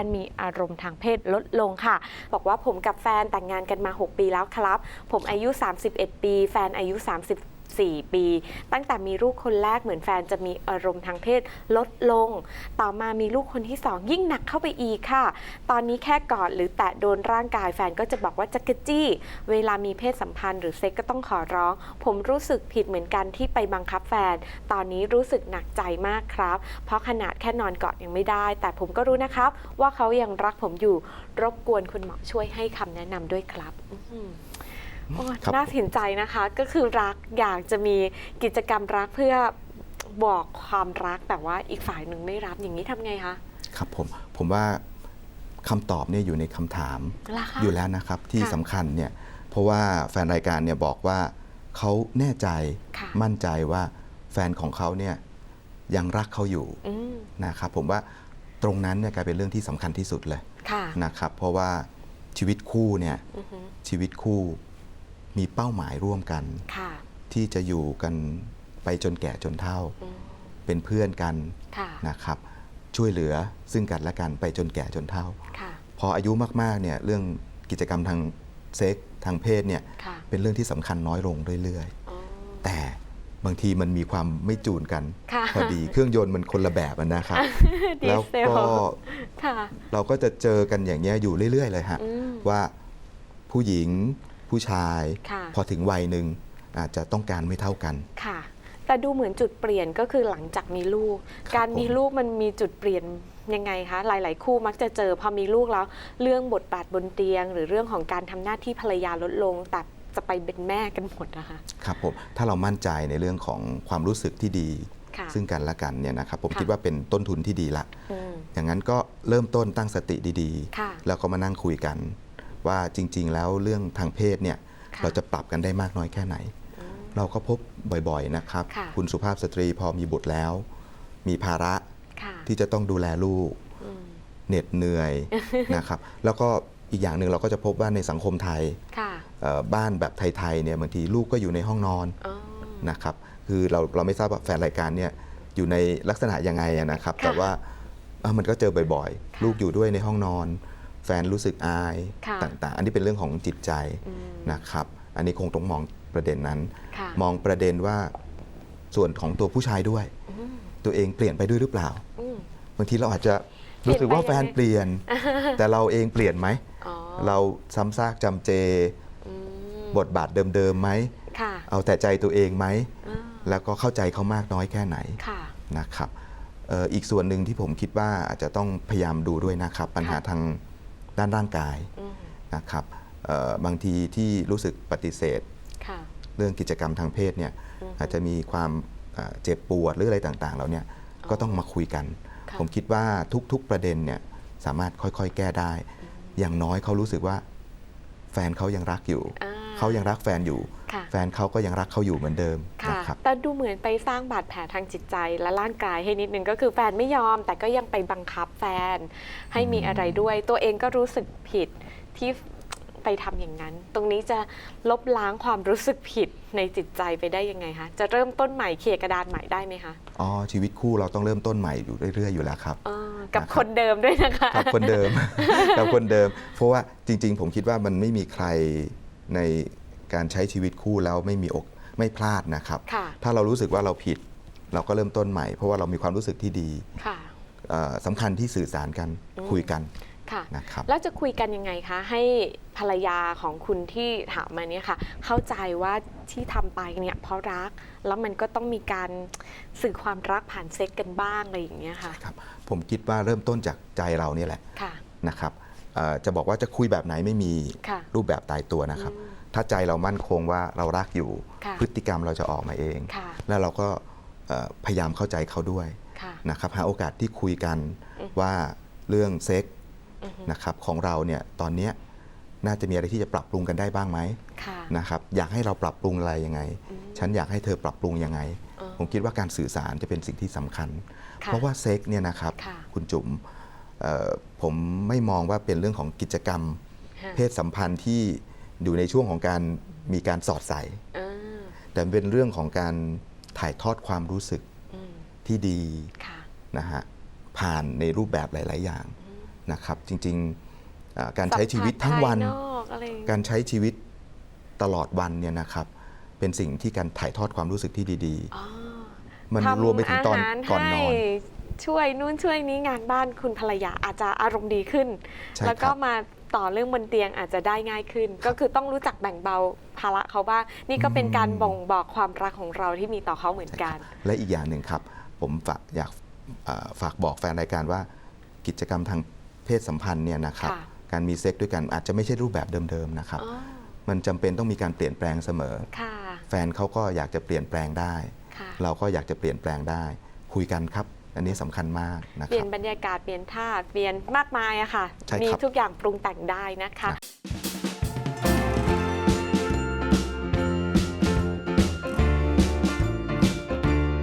นมีอารมณ์ทางเพศลดลงค่ะ บอกว่าผมกับแฟนแต่งงานกันมา 6 ปีแล้วครับ ผมอายุ 31 ปี แฟนอายุ 34ปี ตั้งแต่มีลูกคนแรกเหมือนแฟนจะมีอารมณ์ทางเพศลดลง ต่อมามีลูกคนที่สองยิ่งหนักเข้าไปอีกค่ะ ตอนนี้แค่กอดหรือแตะโดนร่างกายแฟนก็จะบอกว่าจักรจี้ เวลามีเพศสัมพันธ์หรือเซ็กก็ต้องขอร้อง ผมรู้สึกผิดเหมือนกันที่ไปบังคับแฟน ตอนนี้รู้สึกหนักใจมากครับ เพราะขนาดแค่นอนกอดยังไม่ได้ แต่ผมก็รู้นะครับ ว่าเขายังรักผมอยู่รบกวนคุณหมอช่วยให้คำแนะนำด้วยครับ อื้อหือโอ้ครับ น่าเห็นใจนะคะก็คือรักอยากจะมีกิจกรรมรักเพื่อบอกความรักแต่ว่าอีกฝ่ายหนึ่งไม่รับอย่างนี้ทำไงคะครับผมผมว่าคำตอบเนี่ยอยู่ในคำถาม ล่ะคะ อยู่แล้วนะครับที่ค่ะสำคัญเนี่ยเพราะว่าแฟนรายการเนี่ยบอกว่าเขาแน่ใจค่ะ มั่นใจว่าแฟนของเขาเนี่ยยังรักเขาอยู่อืมนะครับผมว่าตรงนั้นเนี่ยกลายเป็นเรื่องที่สำคัญที่สุดเลยค่ะนะครับเพราะว่าชีวิตคู่เนี่ยอือหือชีวิตคู่ มีเป้าหมายร่วมกัน ค่ะที่จะอยู่กันไปจนแก่จนเฒ่า อืมเป็นเพื่อนกันค่ะนะครับ ช่วยเหลือซึ่งกันและกันไปจนแก่จนเฒ่า ค่ะพออายุมากๆเนี่ยเรื่องกิจกรรมทางเซ็กทางเพศเนี่ยค่ะเป็นเรื่องที่สำคัญน้อยลงเรื่อยอ๋อ ๆ แต่บางทีมันมีความไม่จูนกันค่ะ พอดีเครื่องยนต์มันคนละแบบอะนะครับ ดีแล้วเซลก็ค่ะเราก็จะเจอกันอย่างเงี้ยอยู่เรื่อย ๆ เลยฮะ อืมว่าผู้หญิง ผู้ชาย ค่ะ พอถึงวัยหนึ่งอาจจะต้องการไม่เท่ากัน ค่ะ แต่ดูเหมือนจุดเปลี่ยนก็คือหลังจากมีลูก ครับการมีผม ลูกมันมีจุดเปลี่ยนยังไงคะ หลาย ๆ คู่มักจะเจอพอมีลูกแล้ว เรื่องบทบาทบนเตียง หรือเรื่องของการทำหน้าที่ภรรยาลดลง แต่จะไปเป็นแม่กันหมดนะคะ ครับผมถ้าเรามั่นใจในเรื่องของความรู้สึกที่ดี ค่ะ ซึ่งกันและกันเนี่ยนะครับผมค่ะ คิดว่าเป็นต้นทุนที่ดีละ อืม อย่างนั้นก็เริ่มต้นตั้งสติดีค่ะ ๆ แล้วก็มานั่งคุยกัน ว่าจริง ๆ แล้วเรื่องทางเพศเนี่ยค่ะเราจะปรับกันได้มากน้อยแค่ไหนอืมเราก็พบบ่อยๆนะครับค่ะณสุภาพสตรีพอมีบุตรแล้ว มีภาระค่ะที่จะต้องดูแลลูกอืมเหน็ดเหนื่อยนะครับ แล้วก็อีกอย่างหนึ่งเราก็จะพบว่าในสังคมไทยค่ะเอ่อบ้านแบบไทยๆเนี่ยบางทีลูกก็อยู่ในห้องนอนอ๋อนะครับ คือเราเราไม่ทราบว่าแฟนรายการเนี่ยอยู่ในลักษณะยังไงอะนะครับค่ะแต่ว่าเอ่อมันก็เจอบ่อยค่ะๆลูกอยู่ด้วยในห้องนอน แฟนรู้สึกอายค่ะต่างๆ อันนี้เป็นเรื่องของจิตใจอืม นะครับ อันนี้คงต้องมองประเด็นนั้น ค่ะมองประเด็นว่าส่วนของตัวผู้ชายด้วย อืมตัวเองเปลี่ยนไปด้วยหรือเปล่า อืม บางทีเราอาจจะรู้สึกว่าเปลี่แฟยนไปนเปลี่ยน แต่เราเองเปลี่ยนไหม อ๋อเราซ้ำซากจำเจ อืมบทบาทเดิมๆไหม ค่ะเอาแต่ใจตัวเองไหม อ่าแล้วก็เข้าใจเขามากน้อยแค่ไหนค่ะ นะครับเอ่ออีกส่วนหนึ่งที่ผมคิดว่าอาจจะต้องพยายามดูด้วยนะครับ ปัญหาค่ะทาง ด้านร่างกายอืมนะครับเอ่อบางทีที่รู้สึกปฏิเสธค่ะเรื่องกิจกรรมทางเพศเนี่ยอืมอาจจะมีความเอ่อเจ็บปวดหรืออะไรต่างๆ แล้วเนี่ยก็ต้องมาคุยกันค่ะผมคิดว่าทุกๆประเด็นเนี่ยสามารถค่อยๆ แก้ได้ อย่างน้อยเขารู้สึกว่าแฟนเขายังรักอยู่อ่า เขายังรักแฟนอยู่ ค่ะ แฟนเขาก็ยังรักเขาอยู่เหมือนเดิมค่ะ นะครับ แต่ดูเหมือนไปสร้างบาดแผลทางจิตใจและร่างกายให้นิดนึงก็คือแฟนไม่ยอม แต่ก็ยังไปบังคับแฟน ให้มีอะไรด้วย ตัวเองก็รู้สึกผิดที่ไปทำอย่างนั้น ตรงนี้จะลบล้างความรู้สึกผิดในจิตใจไปได้ยังไงคะจะเริ่มต้นใหม่เคลียร์กระดานใหม่ได้ไหมคะอ๋อชีวิตคู่เราต้องเริ่มต้นใหม่อยู่เรื่อยๆอยู่แล้วครับ เออกับนะครับ คนเดิมด้วยนะคะ กับคนเดิม กับคนเดิม เพราะว่าจริง ๆ ผมคิดว่ามันไม่มีใคร ในการใช้ชีวิตคู่แล้วไม่มีอกไม่พลาดนะครับค่ะถ้าเรารู้สึกว่าเราผิด เราก็เริ่มต้นใหม่ เพราะว่าเรามีความรู้สึกที่ดีค่ะเอ่อสำคัญที่สื่อสารกันอืมคุยกันค่ะนะครับแล้วจะคุยกันยังไงคะ ให้ภรรยาของคุณที่ถามมาเนี่ยค่ะ เข้าใจว่าที่ทำไปเนี่ยเพราะรักแล้วมันก็ต้องมีการสื่อความรักผ่านเซ็กกันบ้างอะไรอย่างเงี้ยค่ะครับผมคิดว่าเริ่มต้นจากใจเราเนี่ยแหละค่ะนะครับเอ่อ จะบอกว่าจะคุยแบบไหนไม่มีค่ะรูปแบบตายตัวนะครับอืมถ้าใจเรามั่นคงว่าเรารักอยู่ค่ะพฤติกรรมเราจะออกมาเองค่ะแล้วเราก็เอ่อพยายามเข้าใจเขาด้วยค่ะนะครับหาโอกาสที่คุยกันอืมว่าเรื่องเซ็กอือฮึนะครับของเราเนี่ยตอนเนี้ยน่าจะมีอะไรที่จะปรับปรุงกันได้บ้างไหมค่ะนะครับอยากให้เราปรับปรุงอะไรยังไงอืมฉันอยากให้เธอปรับปรุงยังไงอ๋อผมคิดว่าการสื่อสารจะเป็นสิ่งที่สำคัญค่ะเพราะว่าเซ็กเนี่ยนะครับค่ะคุณจุ๋มเอ่อ ผมไม่มองว่าเป็นเรื่องของกิจกรรมค่ะเพศสัมพันธ์ที่อยู่ในช่วงของการมีการสอดใส่อ่าแต่เป็นเรื่องของการถ่ายทอดความรู้สึกอืมที่ดีค่ะนะฮะผ่านในรูปแบบหลาย ๆ อย่างนะครับ จริงๆอ่าการใช้ชีวิตทั้งวันสัมผัสภายนอกอะไรอย่างเงี้ยการใช้ชีวิตตลอดวันเนี่ยนะครับ เป็นสิ่งที่การถ่ายทอดความรู้สึกที่ดีอ๋อๆมันทำรวมไปถึงตอนอาหารก่อนนอนให้ ช่วยนู่นช่วยนี้งานบ้านคุณภรรยาอาจจะอารมณ์ดีขึ้น ใช่แล้วก็ครับมาต่อเรื่องบนเตียงอาจจะได้ง่ายขึ้น ก็คือต้องรู้จักแบ่งเบาภาระเขาบ้างนี่ก็เป็นการอืมบ่งบอกความรักของเราที่มีต่อเขาเหมือนกัน และอีกอย่างหนึ่งครับ ผมฝากอยากเอ่อฝากบอกแฟนรายการว่า กิจกรรมทางเพศสัมพันธ์เนี่ยนะครับ ค่ะ การมีเซ็กด้วยกันอาจจะไม่ใช่รูปแบบเดิมๆนะครับ อ๋อมันจำเป็นต้องมีการเปลี่ยนแปลงเสมอ ค่ะแฟนเขาก็อยากจะเปลี่ยนแปลงได้ ค่ะ เราก็อยากจะเปลี่ยนแปลงได้ คุยกันครับ อันนี้สำคัญมากนะเปคลี่ยรันบบรรยากาศเปลี่ยนท่าเปลี่ยนมากมายอะค่ะ ใช่ครับมีทุกอย่างปรุงแต่งได้นะคะครับ